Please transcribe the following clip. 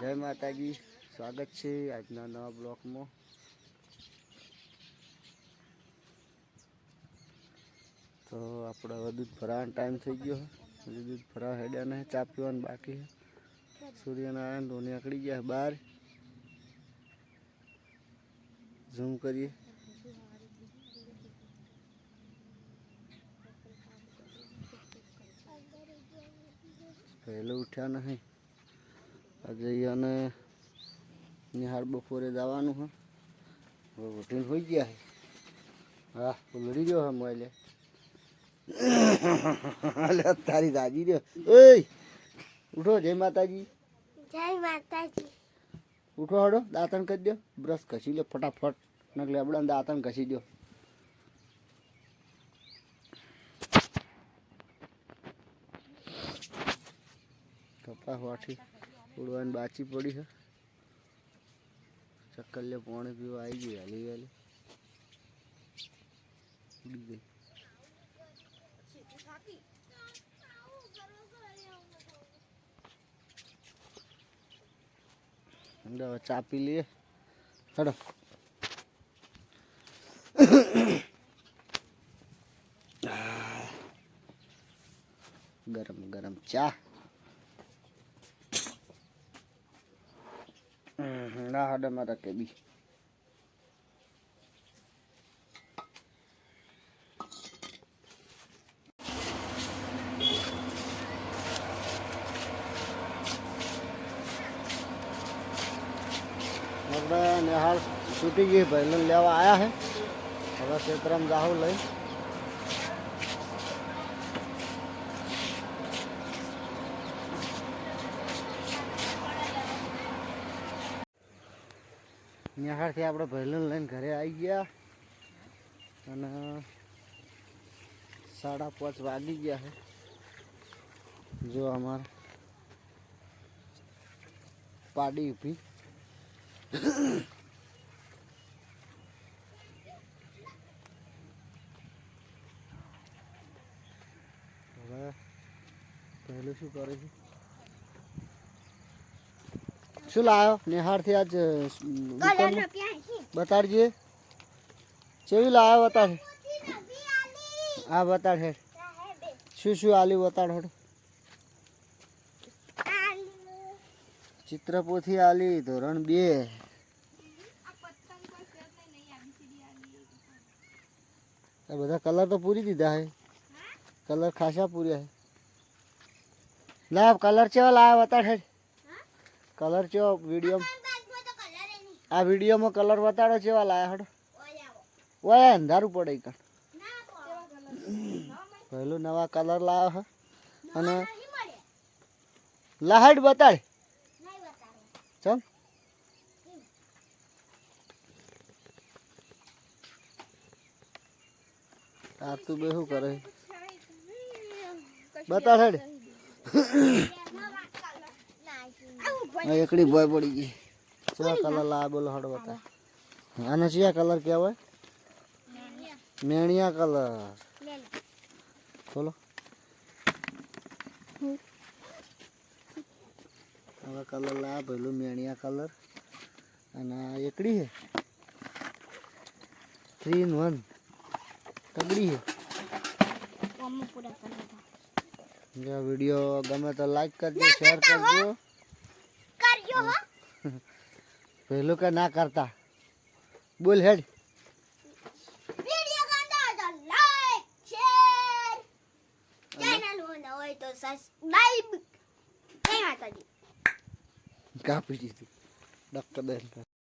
જય માતાજી. સ્વાગત છે આજના નવા બ્લોકમાં. તો આપણે હવે દૂધ ભરાવાનો ટાઈમ થઈ ગયો હજી દૂધ ભરાવા હેડ્યા નહીં, ચા પીવાનું બાકી સૂર્યનારાયણ ધોની આકડી ગયા બહાર. ઝૂમ કરીએ. પહેલું ઉઠ્યા નહીં. આજે અને નિહાળ બપોરે જવાનું હા. હવે ઉઠીને હોઈ ગયા હે. હા લડી ગયો હા મોબાઈલે. અલે તારી દાદી રહ્યો. ઓય ઉઠો જય માતાજી. જય માતાજી. ઉઠો હડો દાંતણ કરી દો. બ્રશ ઘસી લો ફટાફટ. નકલે આપણા દાંતણ ઘસી દો. કપા વાઠી ઉડવાની બાચી પડી છે. ચક્કર લે પાણી પીવા આવી ગઈ, હાલી હાલી. ઉડી ગઈ. હવે ચા પી લઈએ. ચડો ગરમ ગરમ ચા. ના હાડે મારા કે બી આપણે નિહાળ છૂટી ગઈ ભાઈલન લેવા આવ્યા છે હવે ખેતરામ જાહુ લઈ નિહાળથી આપણે ભરેલું લઈને ઘરે આવી ગયા અને સાડા પાંચ વાગી ગયા છે. જો અમાર પાડી ઊભી. હવે પહેલું શું કરે છે? શું લાવ્યો નિહાળથી આજ અ, કલર દુકાનમાં? રૂપિયા છે. બતાડજે. કેવી લાવ્યો બતાડ હા બતાડ હેડ. શું શું આલ્યું બતાડ હેડ? ચિત્રપોથી આલી ધોરણ બે. આ બધા કલર તો પૂરી દીધા હે. કલર ખાસા પૂર્યા હે. ના કલર ચેવા લાવ્યા બતાડ હેડ? કલર ચો વીડિયો આ વિડીયોમાં કલર બતાડો ચેવા લાયા હડ. ઓય અંધારું પડે કણ. પહેલું નવા કલર લાવ્યો હ. અને લાહડ બતાડ. ચમ આ તું બે શું કરે. બતા હેડ. આ એકડી બોય પડી ગઈ ચેવા કલર લાવ્યા બોલો હડ બતા આને ચિયા કલર કહેવાય મેણિયા કલર ખોલો હવે કલર લાયા પેલું મેણિયા કલર અને આ એકડી છે થ્રી ઇન વન તગડી છે જો વીડિયો ગમે તો લાઈક કરજો શેર કરજો કરજો હો પહેલું કે ના કરતા? બોલ હેડ. કાપી દીધું. ડક્કર